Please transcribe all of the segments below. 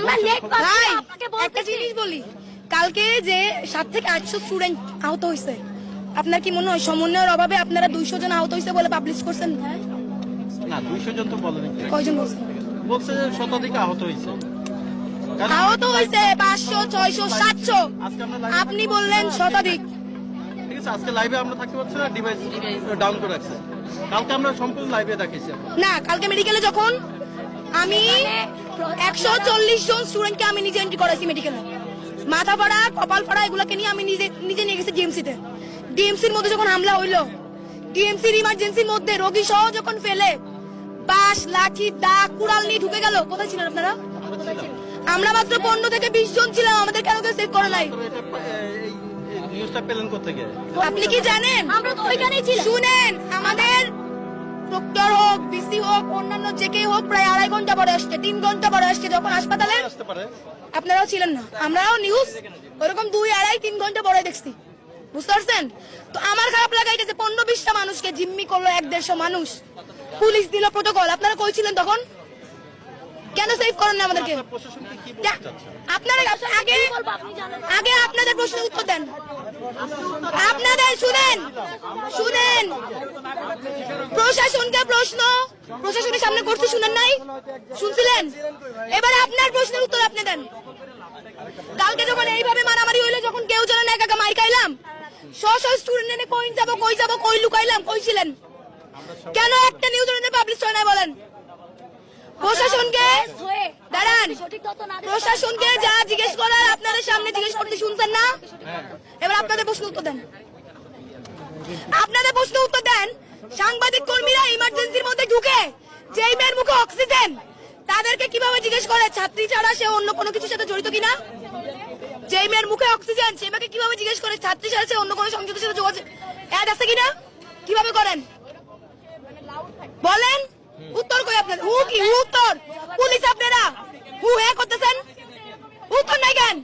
আমরা নেট পাচ্ছি ভাই আপনাকে একটা জিনিস বলি কালকে যে সাত থেকে আটশো স্টুডেন্ট আহত হয়েছে আপনার কি মনে হয় সমন্বয়ের অভাবে আপনারা দুইশো জন আহত হয়েছে বলে পাবলিশ করছেন? না দুইশো জন তো বলেনি। কয়জন বলছেন বলছে যে শতাধিক আহত হয়েছে। আহত হয়েছে পাঁচশো ছয়শো সাতশো। আপনি বললেন শতাধিক। ঠিক আছে আজকে লাইভে আমরা থাকতে পারছি না ডিভাইস ডাউন করে রাখছে। কালকে আমরা সম্পূর্ণ লাইভে দেখিয়েছি না কালকে মেডিকেলে যখন আমি একশো চল্লিশ জন স্টুডেন্টকে আমি নিজে এন্ট্রি করাইছি মেডিকেলে মাথা ফাড়া কপাল ফাড়া এগুলোকে নিয়ে আমি নিজে নিজে নিয়ে গেছি ডিএমসিতে ডিএমসির মধ্যে যখন হামলা হইল ডিএমসির ইমার্জেন্সির মধ্যে রোগী সহ যখন ফেলে বাঁশ লাঠি দা কুড়াল নিয়ে ঢুকে গেল কোথায় ছিলেন আপনারা? আমরা মাত্র পনেরো থেকে বিশ জন ছিলাম আমাদের কেন কেউ সেভ করে নাই? আপনি কি জানেন? আমরা তো ওইখানেই ছিলাম। শুনেন আমাদের ডক্টর হোক বিসি হোক অন্যান্য যে কেউ হোক প্রায় আড়াই ঘণ্টা পরে আসছে তিন ঘণ্টা পরে আসছে যখন হাসপাতালে। আপনারাও ছিলেন না আমরাও নিউজ ওরকম দুই আড়াই তিন ঘণ্টা পরে দেখছি। বুঝতে পারছেন? তো আমার খারাপ লাগা এটা যে পনেরো বিশটা মানুষকে জিম্মি করল এক দেড়শো মানুষ। পুলিশ দিল প্রোটোকল আপনারা কই ছিলেন তখন? কেন সেভ করেন না আমাদেরকে? আপনারা আগে আগে আপনাদের প্রশ্নের উত্তর দেন। আপনাদের শুনেন শুনেন। প্রশাসনকে প্রশ্ন। প্রশাসনের সামনে করতে শুনেন নাই? শুনছিলেন? এবার আপনার প্রশ্নের উত্তর আপনি দেন। কালকে যখন এইভাবে মারামারি হইল, যখন কেউ যেন না একা মাই খাইলাম কেন একটা নিউজ পাবলিশ বলেন? প্রশাসনকে দাঁড়ান। প্রশাসনকে যা জিজ্ঞেস করার আপনাদের সামনে জিজ্ঞেস করতে শুনছেন না? এবার আপনাদের প্রশ্ন উত্তর দেন। আপনাদের প্রশ্ন উত্তর দেন। সাংবাদিক কর্মীরা ইমার্জেন্সির মধ্যে ঢুকে, যেই মেয়ের মুখে অক্সিজেন তাদেরকে কীভাবে জিজ্ঞেস করে, ছাত্রী ছাড়া সে অন্য কোনো কিছুর সাথে জড়িত কিনা? যেই মেয়ের মুখে অক্সিজেন সে মেয়েকে কীভাবে জিজ্ঞেস করে, ছাত্রী ছাড়া সে অন্য কোনো সংযুক্তের সাথে যোগাযোগ অ্যাড আছে কিনা? কীভাবে করেন? বলেন, উত্তর কই আপনার হু কি, হু উত্তর? পুলিশ আপনারা? হু হে করতেছেন? উত্তর নাই কেন?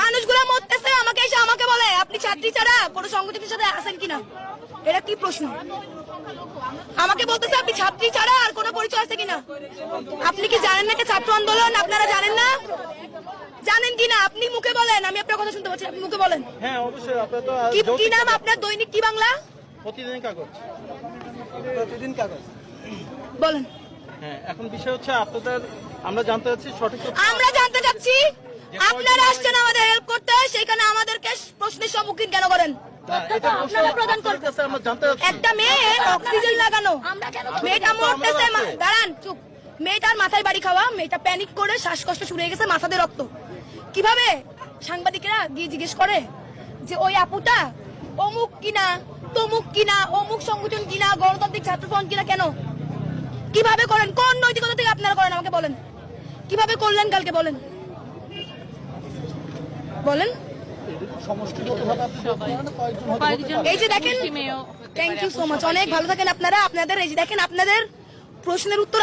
মানুষগুলো মরতেছে, আমাকে এসে আমাকে বলে, আপনি ছাত্রী ছাড়া কোনো সংগঠনের সাথে আছেন কিনা? এটা কি প্রশ্ন? আমাকে বলতেছে আপনি ছাত্রী ছাড়া আর কোনো পরিচয় আছে কিনা? আপনি কি জানেন না ছাত্র আন্দোলন? আপনারা জানেন না? জানেন কিনা আপনি মুখে বলেন আমি আপনার কথা শুনতে পাচ্ছি আপনি মুখে বলেন। হ্যাঁ অবশ্যই আপনার তো কি কি নাম আপনার দৈনিক কি বাংলা? প্রতিদিন কাগজ। প্রতিদিন কাগজ। বলেন। হ্যাঁ এখন বিষয় হচ্ছে আপনাদের আমরা জানতে চাচ্ছি সঠিক আমরা জানতে চাচ্ছি আপনারা আসছেন আমাদের হেল্প করতে আমাদেরকে প্রশ্নের সম্মুখীন কেন করেন? এটা প্রশ্ন আপনারা প্রদান আপনার কাছে আমরা জানতে চাচ্ছি একটা মেয়ে অক্সিজেন লাগানো। মেয়েটা মরতেছে দাঁড়ান চুপ। মেয়েটার মাথায় বাড়ি খাওয়া মেয়েটা প্যানিক করে শ্বাসকষ্ট শুরু হয়ে গেছে মাথাতে রক্ত। কীভাবে? সাংবাদিকেরা গিয়ে জিজ্ঞেস করে যে ওই আপুটা অমুক কিনা তমুক কিনা অমুক সংগঠন কিনা গণতান্ত্রিক ছাত্র ফ্রন্ট কিনা কেন? কীভাবে করেন? কোন নৈতিকতা থেকে আপনারা করেন? আমাকে বলেন। কীভাবে করলেন কালকে বলেন? বলেন। এই যে দেখেন থ্যাংক ইউ সো মাচ অনেক ভালো থাকেন আপনারা। আপনাদের এই যে দেখেন আপনাদের প্রশ্নের উত্তর